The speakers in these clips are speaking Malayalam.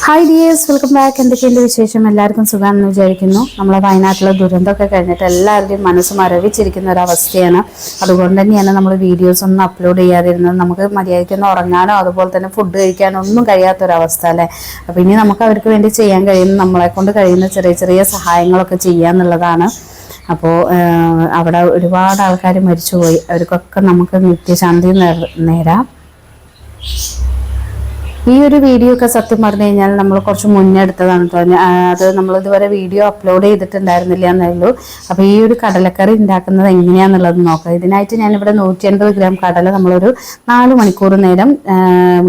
ഹായ് ഡിയേഴ്സ് വെൽക്കം ബാക്ക് എന്തൊക്കെയുണ്ട് വിശേഷം? എല്ലാവർക്കും സുഖമാണെന്ന് വിചാരിക്കുന്നു. നമ്മളെ വയനാട്ടിലെ ദുരന്തമൊക്കെ കഴിഞ്ഞിട്ട് എല്ലാവരുടെയും മനസ്സ് മരവിച്ചിരിക്കുന്ന ഒരു അവസ്ഥയാണ്. അതുകൊണ്ട് തന്നെയാണ് നമ്മൾ വീഡിയോസ് ഒന്നും അപ്ലോഡ് ചെയ്യാതിരുന്നത്. നമുക്ക് മര്യാദയ്ക്കൊന്നും ഉറങ്ങാനോ അതുപോലെ തന്നെ ഫുഡ് കഴിക്കാനോ ഒന്നും കഴിയാത്തൊരവസ്ഥ അല്ലേ? അപ്പോൾ ഇനി നമുക്ക് അവർക്ക് വേണ്ടി ചെയ്യാൻ കഴിയുന്ന നമ്മളെ കൊണ്ട് കഴിയുന്ന ചെറിയ ചെറിയ സഹായങ്ങളൊക്കെ ചെയ്യാന്നുള്ളതാണ്. അപ്പോൾ അവിടെ ഒരുപാട് ആൾക്കാർ മരിച്ചുപോയി. അവർക്കൊക്കെ നമുക്ക് നിത്യശാന്തി നേരാം. ഈ ഒരു വീഡിയോ ഒക്കെ സത്യം പറഞ്ഞു കഴിഞ്ഞാൽ നമ്മൾ കുറച്ച് മുന്നേ എടുത്തതാണ് കേട്ടോ അത് നമ്മൾ ഇതുവരെ വീഡിയോ അപ്ലോഡ് ചെയ്തിട്ടുണ്ടായിരുന്നില്ല എന്നേ ഉള്ളൂ അപ്പോൾ ഈ ഒരു കടലക്കറി ഉണ്ടാക്കുന്നത് എങ്ങനെയാണെന്നുള്ളത് നോക്കാം. ഇതിനായിട്ട് ഞാനിവിടെ നൂറ്റി അൻപത് ഗ്രാം കടല നമ്മളൊരു നാല് മണിക്കൂർ നേരം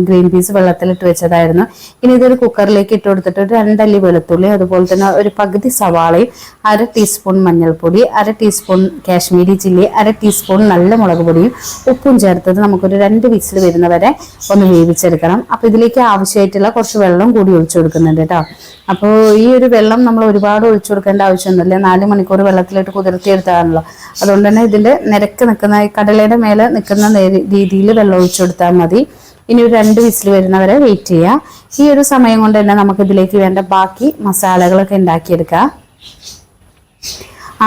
ഗ്രീൻ പീസ് വെള്ളത്തിലിട്ട് വെച്ചതായിരുന്നു. ഇനി ഇതൊരു കുക്കറിലേക്ക് ഇട്ട് കൊടുത്തിട്ട് ഒരു രണ്ടല്ലി വെളുത്തുള്ളി അതുപോലെ തന്നെ ഒരു പകുതി സവാളയും അര ടീസ്പൂൺ മഞ്ഞൾപ്പൊടി അര ടീസ്പൂൺ കാശ്മീരി ചില്ലി അര ടീസ്പൂൺ നല്ല മുളക് പൊടിയും ഉപ്പും ചേർത്തത് നമുക്കൊരു രണ്ട് വിസിൽ വരുന്നവരെ ഒന്ന് വേവിച്ചെടുക്കണം. അപ്പോൾ ഇതിലേക്ക് ആവശ്യമായിട്ടുള്ള കുറച്ച് വെള്ളം കൂടി ഒഴിച്ചു കൊടുക്കുന്നുണ്ട് കേട്ടോ. അപ്പോൾ ഈ ഒരു വെള്ളം നമ്മൾ ഒരുപാട് ഒഴിച്ചു കൊടുക്കേണ്ട ആവശ്യമൊന്നുമില്ല. നാല് മണിക്കൂർ വെള്ളത്തിലിട്ട് കുതിർത്തിയെടുത്താണല്ലോ അതുകൊണ്ട് തന്നെ ഇതിന്റെ നിരക്ക് നിൽക്കുന്ന കടലയുടെ മേലെ നിൽക്കുന്ന രീതിയിൽ വെള്ളം ഒഴിച്ചു കൊടുത്താൽ മതി. ഇനി ഒരു രണ്ട് വിസിൽ വരുന്നവരെ വെയിറ്റ് ചെയ്യാം. ഈ ഒരു സമയം കൊണ്ട് തന്നെ നമുക്ക് ഇതിലേക്ക് വേണ്ട ബാക്കി മസാലകളൊക്കെ ഉണ്ടാക്കിയെടുക്കാം.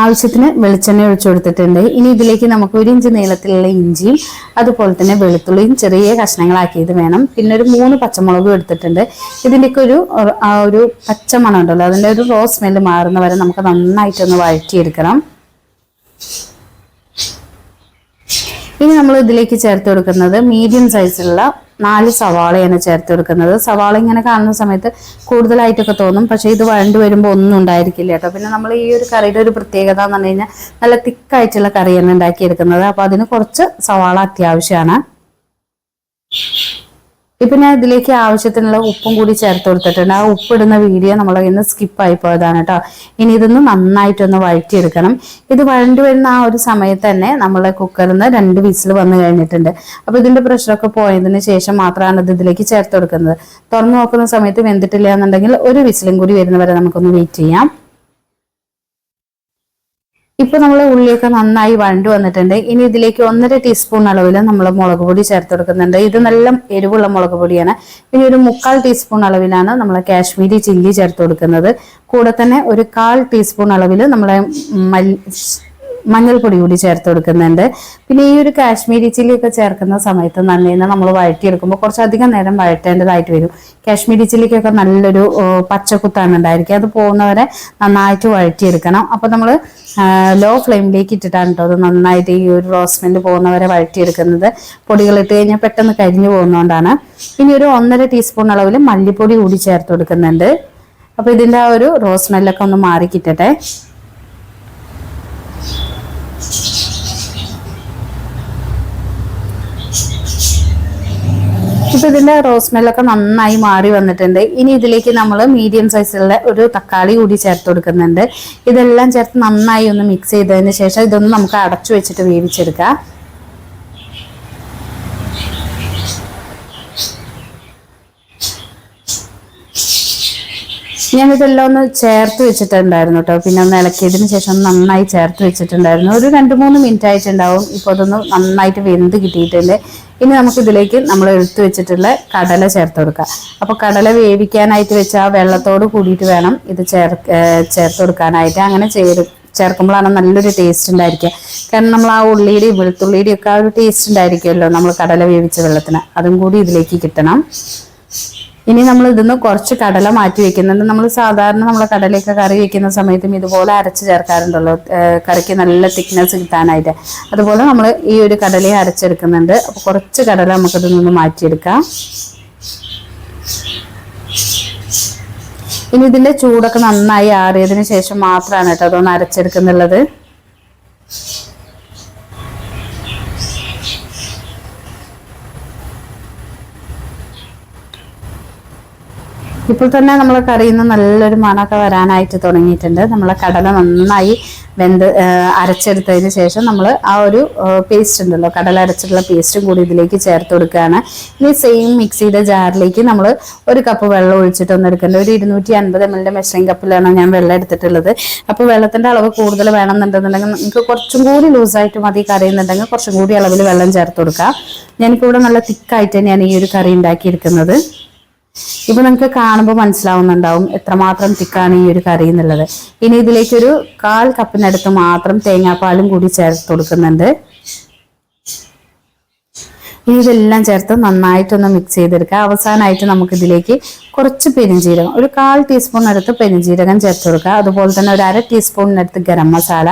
ആവശ്യത്തിന് വെളിച്ചെണ്ണ ഒഴിച്ചു കൊടുത്തിട്ടുണ്ട്. ഇനി ഇതിലേക്ക് നമുക്ക് ഒരു ഇഞ്ച് നീളത്തിലുള്ള ഇഞ്ചിയും അതുപോലെ തന്നെ വെളുത്തുള്ളിയും ചെറിയ കഷ്ണങ്ങളാക്കിയത് വേണം. പിന്നെ ഒരു മൂന്ന് പച്ചമുളകും എടുത്തിട്ടുണ്ട്. ഇതിന്റെയൊക്കെ ഒരു ആ ഒരു പച്ച മണം ഉണ്ടല്ലോ അതിന്റെ ഒരു റോ സ്മെല്ല് മാറുന്ന വരെ നമുക്ക് നന്നായിട്ടൊന്ന് വഴറ്റിയെടുക്കണം. ഇനി നമ്മൾ ഇതിലേക്ക് ചേർത്ത് കൊടുക്കുന്നത് മീഡിയം സൈസിലുള്ള നാല് സവാളയാണ് ചേർത്ത് കൊടുക്കുന്നത്. സവാള ഇങ്ങനെ കാണുന്ന സമയത്ത് കൂടുതലായിട്ടൊക്കെ തോന്നും. പക്ഷേ ഇത് വഴണ്ട് വരുമ്പോൾ ഒന്നും ഉണ്ടായിരിക്കില്ല കേട്ടോ. പിന്നെ നമ്മൾ ഈ ഒരു കറിയുടെ ഒരു പ്രത്യേകത എന്ന് പറഞ്ഞു കഴിഞ്ഞാൽ നല്ല തിക്കായിട്ടുള്ള കറിയാണ് ഉണ്ടാക്കിയെടുക്കുന്നത്. അപ്പോൾ അതിന് കുറച്ച് സവാള അത്യാവശ്യമാണ്. ഇപ്പൊ ഞാൻ ഇതിലേക്ക് ആവശ്യത്തിനുള്ള ഉപ്പും കൂടി ചേർത്ത് കൊടുത്തിട്ടുണ്ട്. ആ ഉപ്പ് ഇടുന്ന വീഡിയോ നമ്മൾ ഇന്ന് സ്കിപ്പ് ആയി പോയതാണ് കേട്ടോ ഇനി ഇതൊന്ന് നന്നായിട്ടൊന്ന് വഴറ്റിയെടുക്കണം. ഇത് വഴണ്ടി വരുന്ന ആ ഒരു സമയത്ത് തന്നെ നമ്മളെ കുക്കറിൽ നിന്ന് രണ്ട് വിസിൽ വന്നു കഴിഞ്ഞിട്ടുണ്ട്. അപ്പൊ ഇതിന്റെ പ്രഷറൊക്കെ പോയതിന് ശേഷം മാത്രമാണ് ഇത് ഇതിലേക്ക് ചേർത്ത് കൊടുക്കുന്നത്. തുറന്നു നോക്കുന്ന സമയത്ത് വെന്തിട്ടില്ല എന്നുണ്ടെങ്കിൽ ഒരു വിസിലും കൂടി വരുന്നവരെ നമുക്കൊന്ന് വെയിറ്റ് ചെയ്യാം. ഇപ്പൊ നമ്മൾ ഉള്ളിയൊക്കെ നന്നായി വഴണ്ടു വന്നിട്ടുണ്ട്. ഇനി ഇതിലേക്ക് ഒന്നര ടീസ്പൂൺ അളവിൽ നമ്മൾ മുളക് പൊടി ചേർത്ത് കൊടുക്കുന്നുണ്ട്. ഇത് നല്ല എരിവുള്ള മുളക് പൊടിയാണ്. പിന്നെ ഒരു മുക്കാൽ ടീസ്പൂൺ അളവിലാണ് നമ്മൾ കാശ്മീരി ചില്ലി ചേർത്ത് കൊടുക്കുന്നത്. കൂടെ തന്നെ ഒരു കാൽ ടീസ്പൂൺ അളവിൽ നമ്മളെ മല്ലി മഞ്ഞൾപ്പൊടി കൂടി ചേർത്ത് കൊടുക്കുന്നുണ്ട്. പിന്നെ ഈ ഒരു കാശ്മീരി ചില്ലി ഒക്കെ ചേർക്കുന്ന സമയത്ത് നന്നേന്ന് നമ്മൾ വഴറ്റിയെടുക്കുമ്പോൾ കുറച്ചധികം നേരം വഴറ്റേണ്ടതായിട്ട് വരും. കാശ്മീരി ചില്ലിക്കൊക്കെ നല്ലൊരു പച്ചക്കുത്താണ് ഉണ്ടായിരിക്കുക. അത് പോകുന്നവരെ നന്നായിട്ട് വഴറ്റിയെടുക്കണം. അപ്പോൾ നമ്മൾ ലോ ഫ്ലെയിമിലേക്ക് ഇട്ടിട്ടാണ് കേട്ടോ അത് നന്നായിട്ട് ഈ ഒരു റോസ്മെന്റ് പോകുന്നവരെ വഴറ്റിയെടുക്കുന്നത്. പൊടികൾ ഇട്ട് കഴിഞ്ഞാൽ പെട്ടെന്ന് കരിഞ്ഞു പോകുന്നതുകൊണ്ടാണ് ഇനി ഒരു ഒന്നര ടീസ്പൂൺ അളവിൽ മല്ലിപ്പൊടി കൂടി ചേർത്ത് കൊടുക്കുന്നുണ്ട്. അപ്പോൾ ഇതിന്റെ ആ ഒരു റോസ്മെല്ലൊക്കെ ഒന്ന് മാറി കിട്ടട്ടെ ഇപ്പൊ ഇതിന്റെ റോസ് നന്നായി മാറി വന്നിട്ടുണ്ട്. ഇനി ഇതിലേക്ക് നമ്മൾ മീഡിയം സൈസിലുള്ള ഒരു തക്കാളി കൂടി ചേർത്ത് കൊടുക്കുന്നുണ്ട്. ഇതെല്ലാം ചേർത്ത് നന്നായി ഒന്ന് മിക്സ് ചെയ്തതിന് ശേഷം ഇതൊന്ന് നമുക്ക് അടച്ചു വെച്ചിട്ട് വേവിച്ചെടുക്കാം. ഞാൻ ഇതെല്ലാം ഒന്ന് ചേർത്ത് വെച്ചിട്ടുണ്ടായിരുന്നു കേട്ടോ പിന്നെ ഒന്ന് ഇളക്കിയതിന് ശേഷം നന്നായി ചേർത്ത് വെച്ചിട്ടുണ്ടായിരുന്നു. ഒരു രണ്ട് മൂന്ന് മിനിറ്റ് ആയിട്ടുണ്ടാവും. ഇപ്പോൾ അതൊന്ന് നന്നായിട്ട് വെന്ത് കിട്ടിയിട്ടുണ്ട്. ഇനി നമുക്ക് ഇതിലേക്ക് നമ്മൾ എടുത്തു വെച്ചിട്ടുള്ള കടല ചേർത്ത് കൊടുക്കാം. അപ്പോൾ കടല വേവിക്കാനായിട്ട് വെച്ച ആ വെള്ളത്തോട് കൂടിയിട്ട് വേണം ഇത് ചേർ ചേർത്ത് കൊടുക്കാനായിട്ട്. അങ്ങനെ ചേർ ചേർക്കുമ്പോഴാണ് നല്ലൊരു ടേസ്റ്റ് ഉണ്ടായിരിക്കുക. കാരണം നമ്മൾ ആ ഉള്ളിയുടെയും വെളുത്തുള്ളിയുടെയും ഒക്കെ ആ ഒരു ടേസ്റ്റ് ഉണ്ടായിരിക്കുമല്ലോ നമ്മൾ കടല വേവിച്ച വെള്ളത്തിന്. അതും കൂടി ഇതിലേക്ക് കിട്ടണം. ഇനി നമ്മൾ ഇതിന്ന് കുറച്ച് കടല മാറ്റി വെക്കുന്നുണ്ട്. നമ്മൾ സാധാരണ നമ്മൾ കടലയൊക്കെ കറി വെക്കുന്ന സമയത്തും ഇതുപോലെ അരച്ച് ചേർക്കാറുണ്ടല്ലോ. കറിക്ക് നല്ല തിക്നെസ് കിട്ടാനായിട്ട്. അതുപോലെ നമ്മൾ ഈ ഒരു കടലയെ അരച്ചെടുക്കുന്നുണ്ട്. അപ്പോൾ കുറച്ച് കടല നമുക്കിതിൽ നിന്ന് മാറ്റിയെടുക്കാം. ഇനി ഇതിന്റെ ചൂടൊക്കെ നന്നായി ആറിയതിന് ശേഷം മാത്രമാണ് കേട്ടോ അതൊന്ന് അരച്ചെടുക്കുന്നുള്ളത്. ഇപ്പോൾ തന്നെ നമ്മൾ കറിയിൽ നിന്ന് നല്ലൊരു മണമൊക്കെ വരാനായിട്ട് തുടങ്ങിയിട്ടുണ്ട്. നമ്മൾ കടല നന്നായി വെന്ത് അരച്ചെടുത്തതിന് ശേഷം നമ്മൾ ആ ഒരു പേസ്റ്റ് ഉണ്ടല്ലോ കടല അരച്ചിട്ടുള്ള പേസ്റ്റും കൂടി ഇതിലേക്ക് ചേർത്ത് കൊടുക്കുകയാണ്. ഇനി സെയിം മിക്സിയുടെ ജാറിലേക്ക് നമ്മൾ ഒരു കപ്പ് വെള്ളം ഒഴിച്ചിട്ട് ഒന്ന് എടുക്കേണ്ടത് ഒരു ഇരുന്നൂറ്റി അൻപത് എം എല്ലിന്റെ മെഷറിംഗ് കപ്പിലാണ് ഞാൻ വെള്ളം എടുത്തിട്ടുള്ളത്. അപ്പോൾ വെള്ളത്തിന്റെ അളവ് കൂടുതൽ വേണമെന്നുണ്ടെന്നുണ്ടെങ്കിൽ നിങ്ങൾക്ക് കുറച്ചും കൂടി ലൂസായിട്ട് മതി കറി എന്നുണ്ടെങ്കിൽ കുറച്ചും കൂടി അളവിൽ വെള്ളം ചേർത്ത് കൊടുക്കാം. ഞാനിപ്പോൾ ഇവിടെ നല്ല തിക്കായിട്ട് തന്നെയാണ് ഈ ഒരു കറി ഉണ്ടാക്കിയിരിക്കുന്നത്. ഇപ്പൊ നിങ്ങൾക്ക് കാണുമ്പോൾ മനസ്സിലാവുന്നുണ്ടാവും എത്രമാത്രം തിക്കാണ് ഈ ഒരു കറി എന്നുള്ളത്. ഇനി ഇതിലേക്കൊരു കാൽ കപ്പിനടുത്ത് മാത്രം തേങ്ങാപ്പാലും കൂടി ചേർത്ത് കൊടുക്കുന്നുണ്ട്. ഇനി ഇതെല്ലാം ചേർത്ത് നന്നായിട്ടൊന്ന് മിക്സ് ചെയ്തെടുക്കുക. അവസാനമായിട്ട് നമുക്ക് ഇതിലേക്ക് കുറച്ച് പെരിഞ്ജീരകം ഒരു കാൽ ടീസ്പൂൺ അടുത്ത് ചേർത്ത് കൊടുക്കുക. അതുപോലെ തന്നെ ഒരു അര ടീസ്പൂണിനടുത്ത് ഗരം മസാല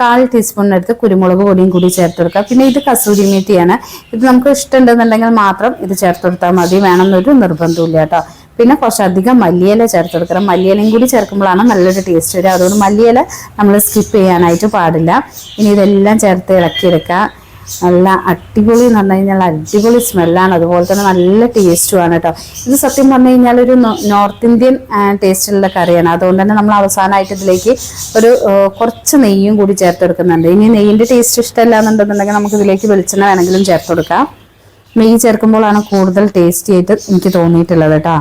കാൽ ടീസ്പൂണിനടുത്ത് കുരുമുളക് പൊടിയും കൂടി ചേർത്ത് കൊടുക്കുക. പിന്നെ ഇത് കസൂരി മീറ്റിയാണ് ഇത് നമുക്ക് ഇഷ്ടമുണ്ടെന്നുണ്ടെങ്കിൽ മാത്രം ഇത് ചേർത്ത് കൊടുത്താൽ മതി. വേണമെന്നൊരു നിർബന്ധമില്ല കേട്ടോ. പിന്നെ കുറച്ചധികം മല്ലിയില ചേർത്ത് കൊടുക്കണം മല്ലിയിലയും കൂടി ചേർക്കുമ്പോഴാണ് നല്ലൊരു ടേസ്റ്റ് വരിക. അതുകൊണ്ട് മല്ലിയില നമ്മൾ സ്കിപ്പ് ചെയ്യാനായിട്ട് പാടില്ല. ഇനി ഇതെല്ലാം ചേർത്ത് ഇളക്കിയെടുക്കുക. നല്ല അടിപൊളി എന്ന് പറഞ്ഞു കഴിഞ്ഞാൽ അടിപൊളി സ്മെല്ലാണ് അതുപോലെ തന്നെ നല്ല ടേസ്റ്റുമാണ് കേട്ടോ ഇത് സത്യം പറഞ്ഞു കഴിഞ്ഞാൽ ഒരു നോർത്ത് ഇന്ത്യൻ ടേസ്റ്റിലുള്ള കറിയാണ്. അതുകൊണ്ട് തന്നെ നമ്മൾ അവസാനമായിട്ട് ഇതിലേക്ക് ഒരു കുറച്ച് നെയ്യും കൂടി ചേർത്ത് കൊടുക്കുന്നുണ്ട്. ഇനി നെയ്യിന്റെ ടേസ്റ്റ് ഇഷ്ടമല്ല എന്നുണ്ടെന്നുണ്ടെങ്കിൽ നമുക്ക് ഇതിലേക്ക് വെളിച്ചെണ്ണ വേണമെങ്കിലും ചേർത്ത് കൊടുക്കാം. നെയ്യ് ചേർക്കുമ്പോഴാണ് കൂടുതൽ ടേസ്റ്റി ആയിട്ട് എനിക്ക് തോന്നിയിട്ടുള്ളത് കേട്ടോ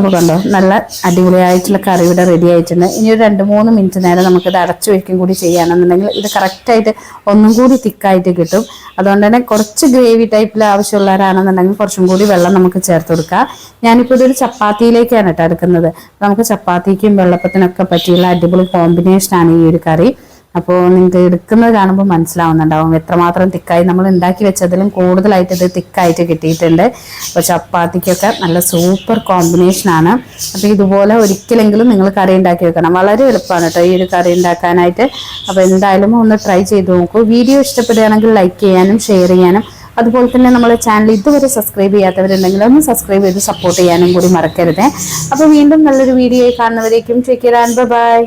അപ്പോൾ കണ്ടോ നല്ല അടിപൊളിയായിട്ടുള്ള കറി ഇവിടെ റെഡി ആയിട്ടുണ്ട്. ഇനി ഒരു രണ്ട് മൂന്ന് മിനിറ്റ് നേരം നമുക്കിത് അടച്ചു വയ്ക്കും കൂടി ചെയ്യുകയാണെന്നുണ്ടെങ്കിൽ ഇത് കറക്റ്റായിട്ട് ഒന്നും കൂടി തിക്കായിട്ട് കിട്ടും. അതുകൊണ്ട് തന്നെ കുറച്ച് ഗ്രേവി ടൈപ്പിൽ ആവശ്യമുള്ളവരാണെന്നുണ്ടെങ്കിൽ കുറച്ചും കൂടി വെള്ളം നമുക്ക് ചേർത്ത് കൊടുക്കാം. ഞാനിപ്പോൾ ഇതൊരു ചപ്പാത്തിയിലേക്കാണ് കേട്ടോ എടുക്കുന്നത്. നമുക്ക് ചപ്പാത്തിക്കും വെള്ളപ്പത്തിനൊക്കെ പറ്റിയുള്ള അടിപൊളി കോമ്പിനേഷനാണ് ഈ ഒരു കറി. അപ്പോൾ നിങ്ങൾക്ക് എടുക്കുന്നത് കാണുമ്പോൾ മനസ്സിലാവുന്നുണ്ടാവും എത്രമാത്രം തിക്കായി നമ്മൾ ഉണ്ടാക്കി വെച്ചതിലും കൂടുതലായിട്ട് ഇത് തിക്കായിട്ട് കിട്ടിയിട്ടുണ്ട്. അപ്പോൾ ചപ്പാത്തിക്കൊക്കെ നല്ല സൂപ്പർ കോമ്പിനേഷനാണ് അപ്പോൾ ഇതുപോലെ ഒരിക്കലെങ്കിലും നിങ്ങൾ കറി ഉണ്ടാക്കി വെക്കണം. വളരെ എളുപ്പമാണ് കേട്ടോ ഈ ഒരു കറി ഉണ്ടാക്കാനായിട്ട്. അപ്പോൾ എന്തായാലും ഒന്ന് ട്രൈ ചെയ്ത് നോക്കൂ. വീഡിയോ ഇഷ്ടപ്പെടുകയാണെങ്കിൽ ലൈക്ക് ചെയ്യാനും ഷെയർ ചെയ്യാനും. അതുപോലെ തന്നെ നമ്മുടെ ചാനൽ ഇതുവരെ സബ്സ്ക്രൈബ് ചെയ്യാത്തവരുണ്ടെങ്കിൽ ഒന്ന് സബ്സ്ക്രൈബ് ചെയ്ത് സപ്പോർട്ട് ചെയ്യാനും കൂടി മറക്കരുത്. അപ്പോൾ വീണ്ടും നല്ലൊരു വീഡിയോ കാണുന്നവരേക്കും ചെക്കിരാൻ ബൈ